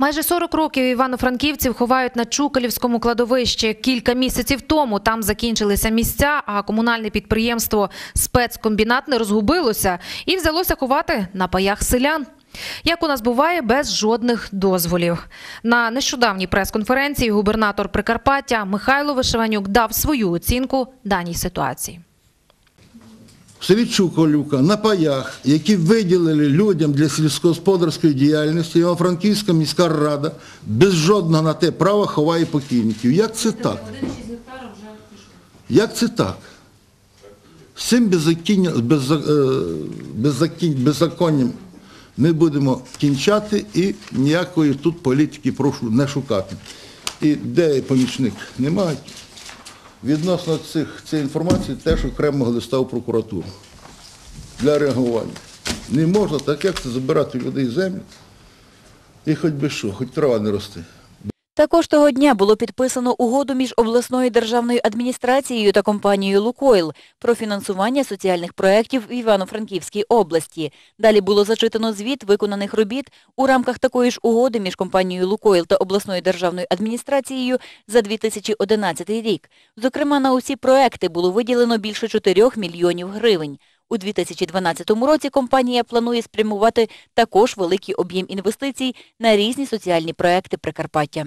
Майже 40 років івано-франківців ховають на Чукалівському кладовищі. Кілька місяців тому там закінчилися місця, а комунальне підприємство «Спецкомбінат» не розгубилося і взялося ховати на паях селян. Як у нас буває, без жодних дозволів. На нещодавній прес-конференції губернатор Прикарпаття Михайло Вишиванюк дав свою оцінку даній ситуації. В селі Чуколюка на паях, які виділили людям для сільськогосподарської діяльності, Івано-Франківська міська рада без жодного на те права ховає покійників. Як це так? Як це так? З цим е, беззаконням ми будемо кінчати і ніякої тут політики прошу не шукати. І де помічник? Немає. Відносно цих, цієї інформації теж окремого листа у прокуратуру для реагування. Не можна так, як це забирати людей землю. І хоч би що, хоч трава не росте. Також того дня було підписано угоду між обласною державною адміністрацією та компанією «Лукойл» про фінансування соціальних проєктів в Івано-Франківській області. Далі було зачитано звіт виконаних робіт у рамках такої ж угоди між компанією «Лукойл» та обласною державною адміністрацією за 2011 рік. Зокрема, на усі проекти було виділено більше 4 мільйонів гривень. У 2012 році компанія планує спрямувати також великий об'єм інвестицій на різні соціальні проекти Прикарпаття.